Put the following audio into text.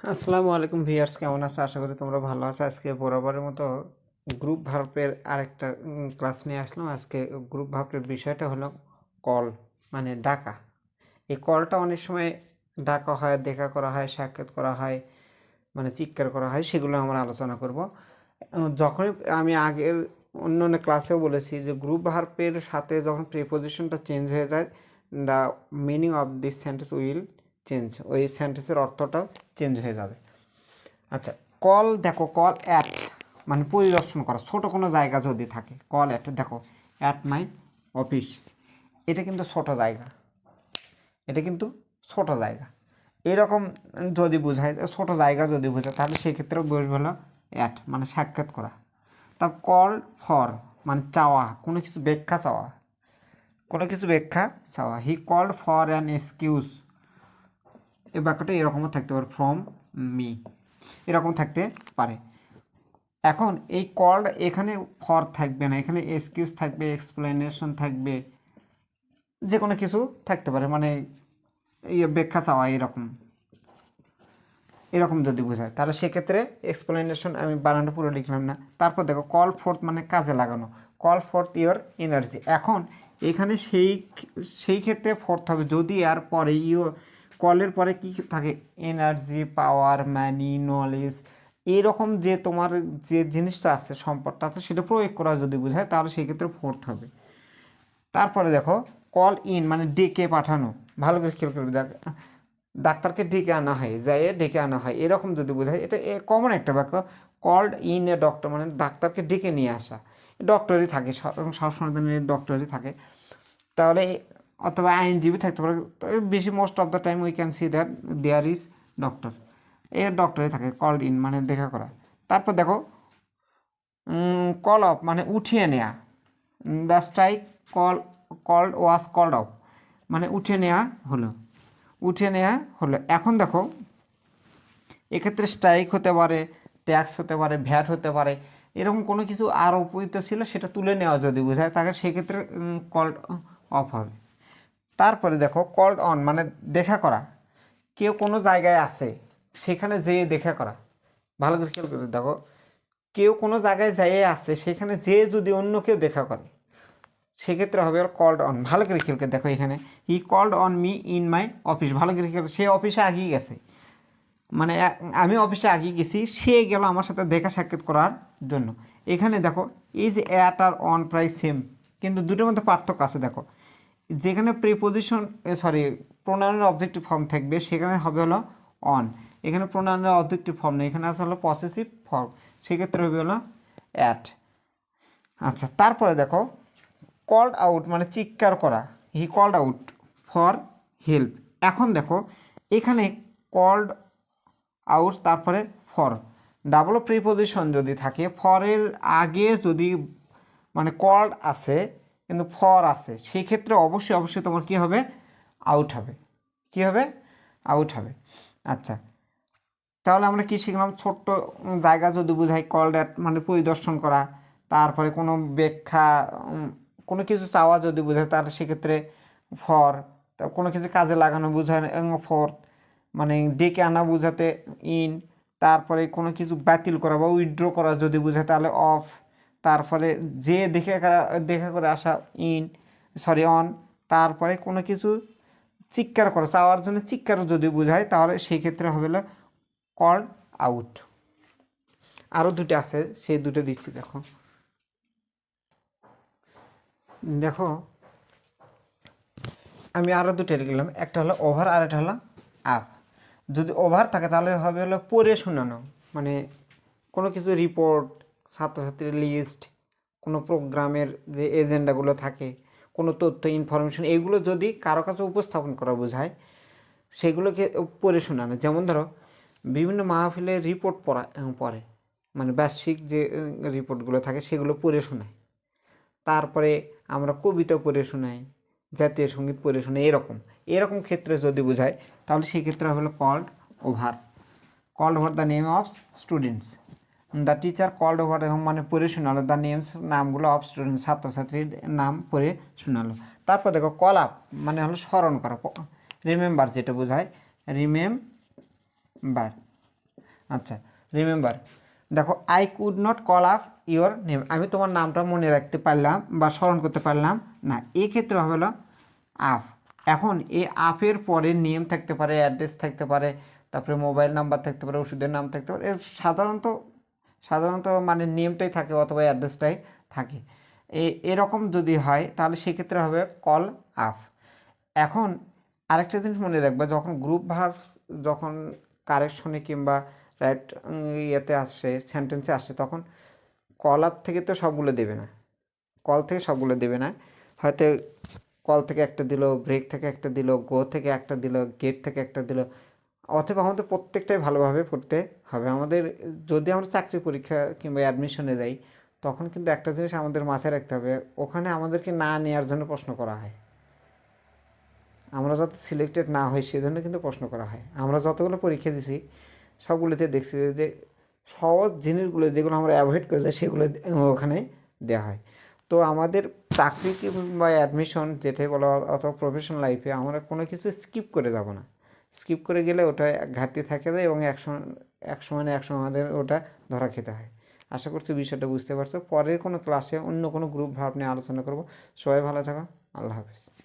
আসসালামু আলাইকুম ভিয়ার্স কেমন আছো? আশা করি তোমরা ভালো আছো। আজকে বরাবরের মতো গ্রুপ ভার্বের আরেকটা ক্লাস নিয়ে আসলাম। আজকে গ্রুপ ভার্বের বিষয়টা হলো কল মানে ডাকা। এই কলটা অনেক সময় ডাকা হয়, দেখা করা হয়, সাক্ষাৎ করা হয় মানে চিৎকার করা হয়, সেগুলো আমরা আলোচনা করব। যখনই আমি আগের অন্য অন্য ক্লাসেও বলেছি যে গ্রুপ ভার্বের সাথে যখন প্রিপোজিশনটা চেঞ্জ হয়ে যায় the meaning of this sentence will change ওই সেন্টেন্সের অর্থটাও চেঞ্জ হয়ে যাবে। আচ্ছা কল দেখো কল অ্যাট মানে পরিদর্শন করা, ছোট কোনো জায়গা যদি থাকে কল অ্যাট দেখো অ্যাট মাই অফিস এটা কিন্তু ছোট জায়গা, এটা কিন্তু ছোট জায়গা। এরকম যদি বোঝায়, ছোট জায়গা যদি বোঝায়, তাহলে সেক্ষেত্রে বসবে হলো অ্যাট মানে সাক্ষাৎ করা। তার কল ফর মানে চাওয়া, কোনো কিছু ব্যাখ্যা চাওয়া, কোনো কিছু ব্যাখ্যা চাওয়া। He called for an excuse এই বাক্যটা এরকমও থাকতে পারে ফ্রম মি এরকম থাকতে পারে। এখন এই কল্ড এখানে ফর থাকবে না, এখানে এক্সকিউজ থাকবে এক্সপ্লেনেশন থাকবে যে কোনো কিছু থাকতে পারে মানে ইয়ে ব্যাখ্যা চাওয়া এরকম। এরকম যদি বোঝায়, তাহলে সেক্ষেত্রে এক্সপ্লেনেশন আমি বানানটা পুরো লিখলাম না। তারপর দেখো কল ফোর্থ মানে কাজে লাগানো। কল ফোর্থ ইওর এনার্জি এখন এখানে সেই সেই ক্ষেত্রে ফোর্থ হবে, যদি আর পরে ইও কলের পরে কি থাকে? এনার্জি পাওয়ার মানি নলেজ এইরকম যে তোমার যে জিনিসটা আছে, সম্পদটা আছে, সেটা প্রয়োগ করা যদি বোঝায়, তাহলে সেই ক্ষেত্রে ফোর্থ হবে। তারপরে দেখো কল ইন মানে ডেকে পাঠানো। ভালো করে খেয়াল করবে ডাক্তারকে ডেকে আনা হয় যাই ডেকে আনা হয়, এরকম যদি বোঝায়, এটা কমন একটা বাক্য। কল্ড ইন এ ডক্টর মানে ডাক্তারকে ডেকে নিয়ে আসা। ডক্টরই থাকে, সব- সবসময় ডক্টরই থাকে। তাহলে অথবা আইনজীবী থাকতে পারে, তবে বেশি most of the time we can see that there is doctor a ডক্টরই থাকে কল ইন মানে দেখা করা। তারপর দেখো কল অফ মানে উঠিয়ে নেওয়া the strike call called was called off মানে উঠিয়ে নেওয়া হলো। উঠিয়ে নেওয়া হলো। এখন দেখো, এক্ষেত্রে স্ট্রাইক হতে পারে ট্যাক্স হতে পারে ভ্যাট হতে পারে, এরকম কোনো কিছু আরোপিত ছিল, সেটা তুলে নেওয়া যদি বোঝায় তাকে সেক্ষেত্রে কল অফ হবে। তারপরে দেখো কল্ড অন মানে দেখা করা। কেউ কোনো জায়গায় আছে, সেখানে যেয়ে দেখা করা। ভালো করে খেয়াল করে দেখো, কেউ কোনো জায়গায় যেয়ে আছে, সেখানে যেয়ে যদি অন্য কেউ দেখা করে, সেক্ষেত্রে হবে ওর কল্ড অন ভালো করে খেয়াল করে দেখো এখানে he called on me in my office ভালো করে খেয়াল, সে অফিসে আগিয়ে গেছে। মানে আমি অফিসে আগিয়ে গেছি, সে গেল আমার সাথে দেখা সাক্ষাৎ করার জন্য। এখানে দেখো যে অ্যাট আর অন প্রায় সেম কিন্তু দুটোর মধ্যে পার্থক্য আছে, দেখো। যেখানে প্রিপোজিশন সরি প্রোনাউনের অবজেক্টিভ ফর্ম থাকবে, সেখানে হবে হলো অন এখানে প্রোনাউনের অবজেক্টিভ ফর্ম নেই, এখানে আছে হলো পসেসিভ ফর্ম সেক্ষেত্রে হবে হলো অ্যাট আচ্ছা তারপরে দেখো কল্ড আউট মানে চিৎকার করা he called out for help এখন দেখো, এখানে কল্ড আউট তারপরে ফর ডাবল প্রিপোজিশন যদি থাকে ফরের আগে যদি মানে কল্ড আছে কিন্তু ফর আছে। সেই ক্ষেত্রে অবশ্যই অবশ্যই তোমার কি হবে? আউট হবে। কি হবে? আউট হবে। আচ্ছা। তাহলে আমরা কি শিখলাম? ছোট্ট জায়গা যদি বোঝাই কল ড্যাট মানে পরিদর্শন করা, তারপরে কোনো ব্যাখ্যা কোনো কিছু চাওয়া যদি বোঝায় তাহলে সেক্ষেত্রে ফর কোনো কিছু কাজে লাগানো বোঝায় ফর মানে ডেকে আনা বোঝাতে ইন তারপরে কোনো কিছু বাতিল করা বা উইথড্র করা যদি বোঝায়, তাহলে অফ তারপরে যে দেখে দেখা করে আসা ইন সরি অন তারপরে কোনো কিছু চিৎকার করা, চাওয়ার জন্য চিৎকার যদি বোঝায়, তাহলে সেই ক্ষেত্রে হবে কল্ড আউট আরও দুটো আছে, সেই দুটো দিচ্ছি, দেখো। দেখো, আমি আরও দুটো লিখলাম একটা হলো ওভার আর একটা হলো আপ যদি ওভার থাকে, তাহলে হবে হলো পড়ে শোনানো মানে কোনো কিছু রিপোর্ট ছাত্রছাত্রীর লিস্ট কোনো প্রোগ্রামের যে এজেন্ডাগুলো থাকে, কোনো তথ্য ইনফরমেশন এগুলো যদি কারও কাছে উপস্থাপন করা বোঝায়, সেগুলোকে পড়ে শোনানো। যেমন ধরো, বিভিন্ন মাহফিলে রিপোর্ট পড়া পড়ে। মানে বার্ষিক যে রিপোর্টগুলো থাকে, সেগুলো পড়ে শোনায়। তারপরে আমরা কবিতা পড়ে শোনাই, জাতীয় সংগীত পড়ে শোনাই, এরকম। এরকম ক্ষেত্রে যদি বোঝায়, তাহলে সেই ক্ষেত্রে হলো called over called over the name of students the teacher called over মানে পড়ে শোনালো দ্য নেমস নামগুলো অফ স্টুডেন্ট ছাত্রছাত্রীর নাম পড়ে শোনালো তারপর দেখো কল আপ মানে হলো স্মরণ করা। রিমেম্বার যেটা বোঝায় রিমেম্বার আচ্ছা রিমেম্বার দেখো I could not call up your name আমি তোমার নামটা মনে রাখতে পারলাম বা স্মরণ করতে পারলাম না। এই ক্ষেত্রে হবে হলো আপ এখন এই আপের পরে নেম থাকতে পারে অ্যাড্রেস থাকতে পারে, তারপরে মোবাইল নাম্বার থাকতে পারে, ওষুধের নাম থাকতে পারে। সাধারণত সাধারণত মানে নেমটাই থাকে অথবা অ্যাড্রেসটাই থাকে। এরকম যদি হয়, তাহলে সেক্ষেত্রে হবে কল আপ এখন আরেকটা জিনিস মনে রাখবে, যখন গ্রুপ ভার্বস যখন কারেকশনে কিংবা রাইট ইয়েতে আসে সেন্টেন্সে আসে, তখন কল আপ থেকে তো সবগুলো দেবে না। কল থেকে সবগুলো দেবে না। হয়তো কল থেকে একটা দিল ব্রেক থেকে একটা দিল গো থেকে একটা দিল গেট থেকে একটা দিল অথবা আমাদের প্রত্যেকটাই ভালোভাবে পড়তে হবে। আমাদের যদি আমরা চাকরি পরীক্ষা কিংবা অ্যাডমিশনে যাই, তখন কিন্তু একটা জিনিস আমাদের মাথায় রাখতে হবে, ওখানে আমাদেরকে না নেওয়ার জন্য প্রশ্ন করা হয়। আমরা যাতে সিলেক্টেড না হই সেজন্য কিন্তু প্রশ্ন করা হয়। আমরা যতগুলো পরীক্ষা দিছি, সবগুলোতে দেখছি যে সহজ জিনিসগুলো যেগুলো আমরা অ্যাভয়েড করে যাই, সেগুলো ওখানে দেওয়া হয়। তো আমাদের চাকরি কিংবা অ্যাডমিশন যেটাই বলো অথবা প্রফেশনাল লাইফে আমরা কোনো কিছু স্কিপ করে যাব না। স্কিপ করে গেলে ওটা ঘাটতি থাকে যায় এবং এক সময় না এক সময় আমাদের ওটা ধরা খেতে হয়। আশা করছি বিষয়টা বুঝতে পারছ। পরের কোনো ক্লাসে অন্য কোনো গ্রুপ ভাব নিয়ে আলোচনা করব। সবাই ভালো থাকো। আল্লাহ হাফিজ।